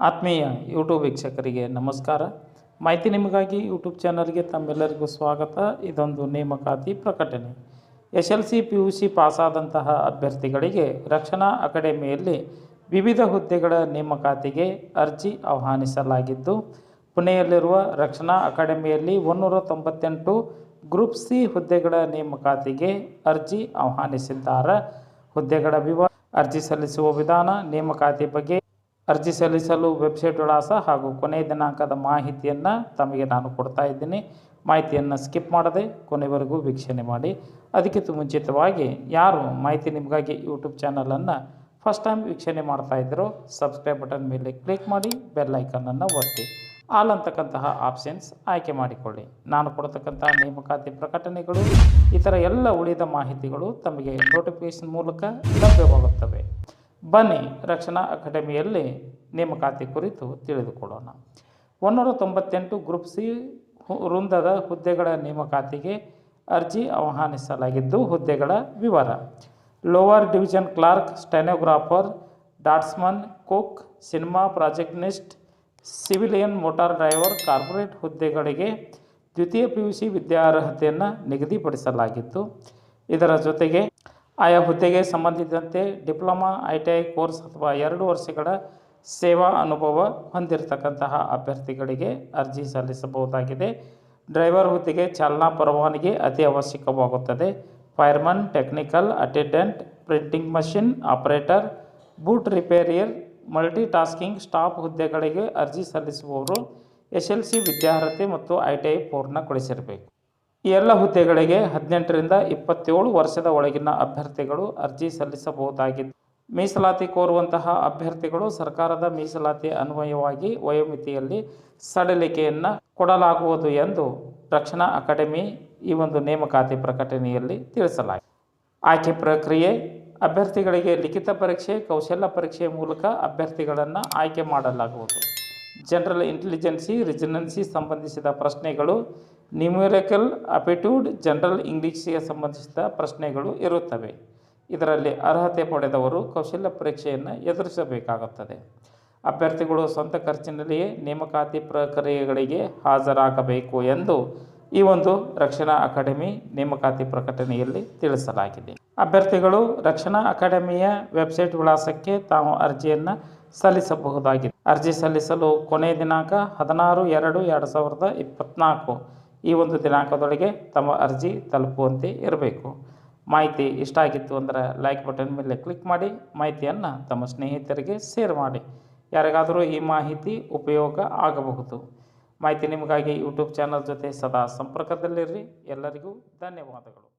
ಆತ್ಮೀಯ ಯೂಟ್ಯೂಬ್ ವೀಕ್ಷಕರಿಗೆ ನಮಸ್ಕಾರ. ಮಾಹಿತಿ ನಿಮಗಾಗಿ ಯೂಟ್ಯೂಬ್ ಚಾನಲ್ಗೆ ತಮ್ಮೆಲ್ಲರಿಗೂ ಸ್ವಾಗತ. ಇದೊಂದು ನೇಮಕಾತಿ ಪ್ರಕಟಣೆ. S L C P U C ಪಾಸಾದಂತಹ ಅಭ್ಯರ್ಥಿಗಳಿಗೆ ರಕ್ಷಣಾ ಅಕಾಡೆಮಿಯಲ್ಲಿ ವಿವಿಧ ಹುದ್ದೆಗಳ ನೇಮಕಾತಿಗೆ ಅರ್ಜಿ ಆಹ್ವಾನಿಸಲಾಗಿದ್ದು, ಪುಣೆಯಲ್ಲಿರುವ ರಕ್ಷಣಾ ಅಕಾಡೆಮಿಯಲ್ಲಿ ಒನ್ನೂರ ತೊಂಬತ್ತೆಂಟು ಗ್ರೂಪ್ ಸಿ ಹುದ್ದೆಗಳ ನೇಮಕಾತಿಗೆ ಅರ್ಜಿ ಆಹ್ವಾನಿಸಿದ್ದಾರೆ. ಹುದ್ದೆಗಳ ವಿವ, ಅರ್ಜಿ ಸಲ್ಲಿಸುವ ವಿಧಾನ, ನೇಮಕಾತಿ ಬಗ್ಗೆ ಅರ್ಜಿ ಸಲ್ಲಿಸಲು ವೆಬ್ಸೈಟ್ ವಿಳಾಸ ಹಾಗೂ ಕೊನೆಯ ದಿನಾಂಕದ ಮಾಹಿತಿಯನ್ನು ತಮಗೆ ನಾನು ಕೊಡ್ತಾ ಇದ್ದೀನಿ. ಮಾಹಿತಿಯನ್ನು ಸ್ಕಿಪ್ ಮಾಡದೆ ಕೊನೆವರೆಗೂ ವೀಕ್ಷಣೆ ಮಾಡಿ. ಅದಕ್ಕಿಂತ ಮುಂಚಿತವಾಗಿ ಯಾರು ಮಾಹಿತಿ ನಿಮಗಾಗಿ ಯೂಟ್ಯೂಬ್ ಚಾನಲನ್ನು ಫಸ್ಟ್ ಟೈಮ್ ವೀಕ್ಷಣೆ ಮಾಡ್ತಾ ಇದ್ದರೂ ಸಬ್ಸ್ಕ್ರೈಬ್ ಬಟನ್ ಮೇಲೆ ಕ್ಲಿಕ್ ಮಾಡಿ ಬೆಲ್ ಐಕನನ್ನು ಒತ್ತಿ. ಆಲ್ ಅಂತಕ್ಕಂತಹ ಆಪ್ಷನ್ಸ್ ಆಯ್ಕೆ ಮಾಡಿಕೊಳ್ಳಿ. ನಾನು ಕೊಡ್ತಕ್ಕಂತಹ ನೇಮಕಾತಿ ಪ್ರಕಟಣೆಗಳು, ಇತರ ಎಲ್ಲ ಉಳಿದ ಮಾಹಿತಿಗಳು ತಮಗೆ ನೋಟಿಫಿಕೇಶನ್ ಮೂಲಕ ಲಭ್ಯವಾಗುತ್ತವೆ. ಬನ್ನಿ ರಕ್ಷಣಾ ಅಕಾಡೆಮಿಯಲ್ಲಿ ನೇಮಕಾತಿ ಕುರಿತು ತಿಳಿದುಕೊಳ್ಳೋಣ. ಒನ್ನೂರ ತೊಂಬತ್ತೆಂಟು ಗ್ರೂಪ್ ಸಿ ವೃಂದದ ಹುದ್ದೆಗಳ ನೇಮಕಾತಿಗೆ ಅರ್ಜಿ ಆಹ್ವಾನಿಸಲಾಗಿದ್ದು, ಹುದ್ದೆಗಳ ವಿವರ. Lower division clerk, stenographer, draughtsman, cook, cinema projectionist, civilian motor driver, corporate ಹುದ್ದೆಗಳಿಗೆ ದ್ವಿತೀಯ ಪಿ ಯು ಸಿ ವಿದ್ಯಾರ್ಹತೆಯನ್ನು ನಿಗದಿಪಡಿಸಲಾಗಿತ್ತು. ಇದರ ಜೊತೆಗೆ ಆಯಾ ಹುದ್ದೆಗೆ ಸಂಬಂಧಿಸಿದಂತೆ diploma, I T I course ಅಥವಾ ಎರಡು ವರ್ಷಗಳ ಸೇವಾ ಅನುಭವ ಹೊಂದಿರತಕ್ಕಂತಹ ಅಭ್ಯರ್ಥಿಗಳಿಗೆ ಅರ್ಜಿ ಸಲ್ಲಿಸಬಹುದಾಗಿದೆ. ಡ್ರೈವರ್ ಹುದ್ದೆಗೆ ಚಾಲನಾ ಪರವಾನಗಿ ಅತಿ ಅವಶ್ಯಕವಾಗುತ್ತದೆ. Fireman, technical attendant, printing machine, operator, boot repairer multi tasking staff ಹುದ್ದೆಗಳಿಗೆ ಅರ್ಜಿ ಸಲ್ಲಿಸುವವರು ಎಸ್ ಎಲ್ ಸಿ ವಿದ್ಯಾರ್ಹತೆ ಮತ್ತು ಐ ಟಿ ಐ ಪೂರ್ಣಗೊಳಿಸಿರಬೇಕು. ಈ ಎಲ್ಲ ಹುದ್ದೆಗಳಿಗೆ ಹದಿನೆಂಟರಿಂದ ಇಪ್ಪತ್ತೇಳು ವರ್ಷದ ಒಳಗಿನ ಅಭ್ಯರ್ಥಿಗಳು ಅರ್ಜಿ ಸಲ್ಲಿಸಬಹುದಾಗಿದ್ದು ಮೀಸಲಾತಿ ಕೋರುವಂತಹ ಅಭ್ಯರ್ಥಿಗಳು ಸರ್ಕಾರದ ಮೀಸಲಾತಿ ಅನ್ವಯವಾಗಿ ವಯೋಮಿತಿಯಲ್ಲಿ ಸಡಿಲಿಕೆಯನ್ನು ಕೊಡಲಾಗುವುದು ಎಂದು ರಕ್ಷಣಾ ಅಕಾಡೆಮಿ ಈ ಒಂದು ನೇಮಕಾತಿ ಪ್ರಕಟಣೆಯಲ್ಲಿ ತಿಳಿಸಲಾಗಿದೆ. ಆಯ್ಕೆ ಪ್ರಕ್ರಿಯೆ, ಅಭ್ಯರ್ಥಿಗಳಿಗೆ ಲಿಖಿತ ಪರೀಕ್ಷೆ, ಕೌಶಲ್ಯ ಪರೀಕ್ಷೆಯ ಮೂಲಕ ಅಭ್ಯರ್ಥಿಗಳನ್ನು ಆಯ್ಕೆ ಮಾಡಲಾಗುವುದು. ಜನರಲ್ ಇಂಟೆಲಿಜೆನ್ಸಿ ರಿಜನೆನ್ಸಿ ಸಂಬಂಧಿಸಿದ ಪ್ರಶ್ನೆಗಳು ನ್ಯೂಮೆರಿಕಲ್ ಅಪಿಟ್ಯೂಡ್ ಜನರಲ್ ಇಂಗ್ಲೀಷ್ಗೆ ಸಂಬಂಧಿಸಿದ ಪ್ರಶ್ನೆಗಳು ಇರುತ್ತವೆ. ಇದರಲ್ಲಿ ಅರ್ಹತೆ ಪಡೆದವರು ಕೌಶಲ್ಯ ಪರೀಕ್ಷೆಯನ್ನು ಎದುರಿಸಬೇಕಾಗುತ್ತದೆ. ಅಭ್ಯರ್ಥಿಗಳು ಸ್ವಂತ ಖರ್ಚಿನಲ್ಲಿಯೇ ನೇಮಕಾತಿ ಪ್ರಕ್ರಿಯೆಗಳಿಗೆ ಹಾಜರಾಗಬೇಕು ಎಂದು ಈ ಒಂದು ರಕ್ಷಣಾ ಅಕಾಡೆಮಿ ನೇಮಕಾತಿ ಪ್ರಕಟಣೆಯಲ್ಲಿ ತಿಳಿಸಲಾಗಿದೆ. ಅಭ್ಯರ್ಥಿಗಳು ರಕ್ಷಣಾ ಅಕಾಡೆಮಿಯ ವೆಬ್ಸೈಟ್ ವಿಳಾಸಕ್ಕೆ ತಾವು ಅರ್ಜಿಯನ್ನು ಸಲ್ಲಿಸಬಹುದಾಗಿದೆ. ಅರ್ಜಿ ಸಲ್ಲಿಸಲು ಕೊನೆಯ ದಿನಾಂಕ ಹದಿನಾರು ಎರಡು ಎರಡು ಸಾವಿರದ ಇಪ್ಪತ್ತ್ನಾಲ್ಕು ಈ ಒಂದು ದಿನಾಂಕದೊಳಗೆ ತಮ್ಮ ಅರ್ಜಿ ತಲುಪುವಂತೆ ಇರಬೇಕು. ಮಾಹಿತಿ ಇಷ್ಟ ಆಗಿತ್ತು ಅಂದರೆ ಲೈಕ್ ಬಟನ್ ಮೇಲೆ ಕ್ಲಿಕ್ ಮಾಡಿ, ಮಾಹಿತಿಯನ್ನು ತಮ್ಮ ಸ್ನೇಹಿತರಿಗೆ ಶೇರ್ ಮಾಡಿ. ಯಾರಿಗಾದರೂ ಈ ಮಾಹಿತಿ ಉಪಯೋಗ ಆಗಬಹುದು. ಮಾಹಿತಿ ನಿಮಗಾಗಿ ಯೂಟ್ಯೂಬ್ ಚಾನಲ್ ಜೊತೆ ಸದಾ ಸಂಪರ್ಕದಲ್ಲಿರ್ರಿ ಎಲ್ಲರಿಗೂ ಧನ್ಯವಾದಗಳು.